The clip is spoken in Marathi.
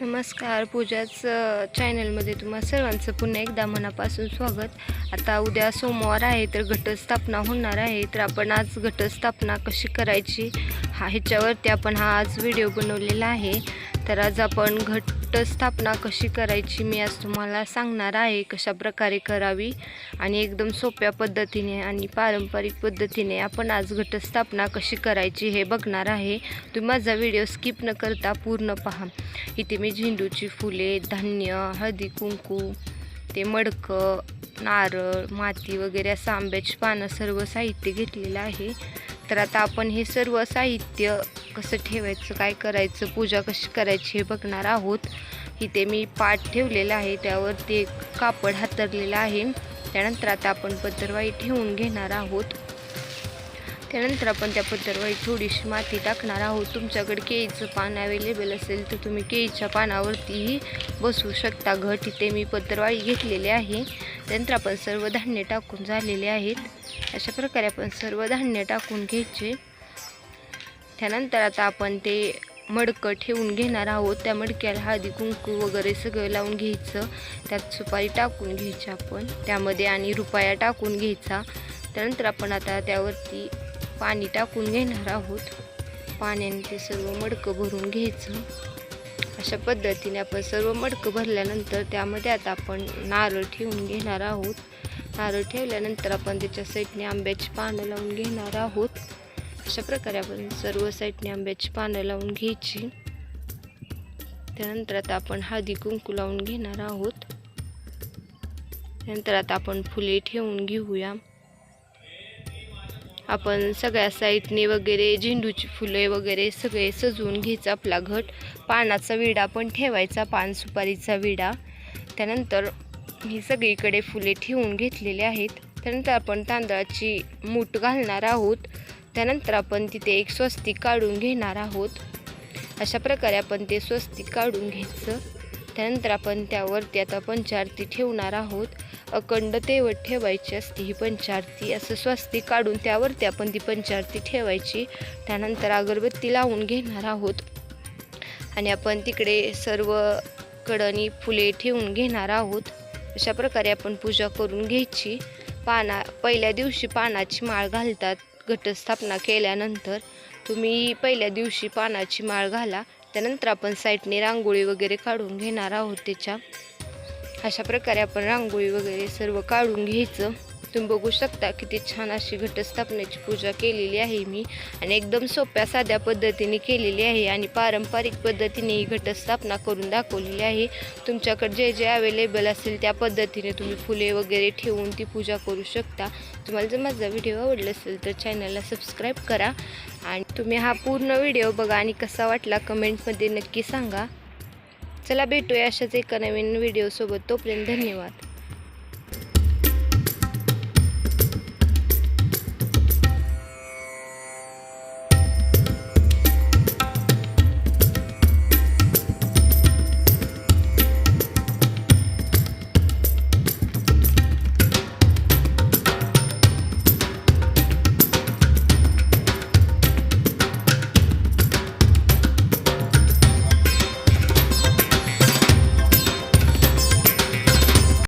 नमस्कार पूजाच चॅनलमध्ये तुम्हा सर्वांचं पुन्हा एकदा मनापासून स्वागत. आता उद्या सोमवार आहे तर घटस्थापना होणार आहे तर आपण आज घटस्थापना कशी करायची हा ह्याच्यावरती आपण हा आज व्हिडिओ बनवलेला आहे. तर आज आपण घट घटस्थापना कशी करायची मी आज तुम्हाला सांगणार आहे कशा प्रकारे करावी आणि एकदम सोप्या पद्धतीने आणि पारंपरिक पद्धतीने आपण आज घटस्थापना कशी करायची हे बघणार आहे. तुम्ही माझा व्हिडिओ स्किप न करता पूर्ण पहा. इथे मी झेंडूची फुले धान्य हळदी कुंकू ते मडकं नारळ माती वगैरे असं आंब्याची पानं सर्व साहित्य घेतलेलं आहे. तर आता आपण हे सर्व साहित्य कसं ठेवायचं काय करायचं पूजा कशी करायची हे बघणार आहोत. इथे मी पाट ठेवलेला आहे त्यावरती एक कापड हातरलेलं आहे. त्यानंतर आता आपण पत्तरवाई ठेवून घेणार आहोत. त्यानंतर आपण त्या पत्तरवाई थोडीशी माती टाकणार आहोत. तुमच्याकडे केळीचं पान अवेलेबल असेल तर तुम्ही केळीच्या पानावरतीही बसवू शकता. घट इथे मी पत्तरवाळी घेतलेली आहे. त्यानंतर आपण सर्व धान्य टाकून झालेले आहेत. अशा प्रकारे आपण सर्व धान्य टाकून घ्यायचे. त्यानंतर आता आपण ते मडकं ठेवून घेणार आहोत. त्या मडक्याला हळदी कुंकू वगैरे सगळं लावून घ्यायचं. त्यात सुपारी टाकून घ्यायची आपण. त्यामध्ये आणि रुपया टाकून घ्यायचा. त्यानंतर आपण आता त्यावरती पाणी टाकून घेणार आहोत. पाण्याने ते सर्व मडकं भरून घ्यायचं. अशा पद्धतीने आपण सर्व मडकं भरल्यानंतर त्यामध्ये आता आपण नारळ ठेवून घेणार आहोत. नारळ ठेवल्यानंतर आपण त्याच्या साईडने आंब्याची पानं लावून घेणार आहोत. अशा प्रकारे आपण सर्व साईडने आंब्याची पानं लावून घ्यायची. त्यानंतर आता आपण हळदी कुंकू लावून घेणार आहोत. त्यानंतर आता आपण फुले ठेवून घेऊया. आपण सगळ्या साईडने वगैरे झेंडूची फुले वगैरे सगळे सजवून घ्यायचं आपला घट. पानाचा विडा पण ठेवायचा पान सुपारीचा विडा. त्यानंतर ही सगळीकडे फुले ठेवून घेतलेली आहेत. त्यानंतर आपण तांदळाची मूठ घालणार आहोत. त्यानंतर आपण तिथे एक स्वस्तिक काढून घेणार आहोत. अशा प्रकारे आपण ते स्वस्तिक काढून घ्यायचं. त्यानंतर आपण त्यावरती आता पंचारती ठेवणार आहोत. अखंड तेवट ठेवायची असते ही पंचारती असं स्वस्तिक काढून त्यावरती आपण ती पंचारती ठेवायची. त्यानंतर अगरबत्ती लावून घेणार आहोत. आणि आपण तिकडे सर्व कडणी फुले ठेवून घेणार आहोत. अशा प्रकारे आपण पूजा करून घ्यायची. पाना पहिल्या दिवशी पानाची माळ घालतात घटस्थापना केल्यानंतर. तुम्ही पहिल्या दिवशी पानाची माळ घाला. त्यानंतर आपण साईडने रांगोळी वगैरे काढून घेणार आहोत त्याच्या. अशा प्रकारे आपण रांगोळी वगैरे सर्व काढून घ्यायचं. तुम्ही बघू शकता किती छान अशी घटस्थापनेची पूजा केलेली आहे मी. आणि एकदम सोप्या साध्या पद्धतीने केलेली आहे आणि पारंपरिक पद्धतीने ही घटस्थापना करून दाखवलेली आहे. तुमच्याकडे जे जे अवेलेबल असेल त्या पद्धतीने तुम्ही फुले वगैरे ठेवून ती पूजा करू शकता. तुम्हाला जर माझा व्हिडिओ आवडला असेल तर चॅनलला सबस्क्राईब करा. आणि तुम्ही हा पूर्ण व्हिडिओ बघा आणि कसा वाटला कमेंटमध्ये नक्की सांगा. चला भेटूया अशाच एका नवीन व्हिडिओसोबत तोपर्यंत धन्यवाद.